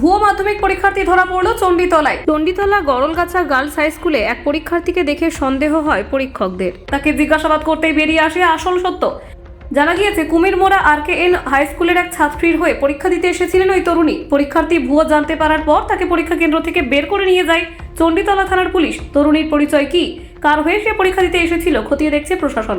ভুয়ো মাধ্যমিক পরীক্ষার্থী ধরা পড়ল চণ্ডীতলায়। চণ্ডীতলা গরলগাছা গার্লস হাই স্কুলে এক পরীক্ষার্থীকে দেখে সন্দেহ হয় পরীক্ষকদের। তাকে জিজ্ঞাসাবাদ করতেই বেরিয়ে আসে আসল সত্য। জানা গিয়েছে, কুমিরমোড়া আর কে এন হাই স্কুলের এক ছাত্রীর হয়ে পরীক্ষা দিতে এসেছিলেন ওই তরুণী। পরীক্ষার্থী ভুয়ো জানতে পারার পর তাকে পরীক্ষা কেন্দ্র থেকে বের করে নিয়ে যায় চণ্ডীতলা থানার পুলিশ। তরুণীর পরিচয় কি? কার হয়ে সে পরীক্ষা দিতে এসেছিল? খতিয়ে দেখছে প্রশাসন।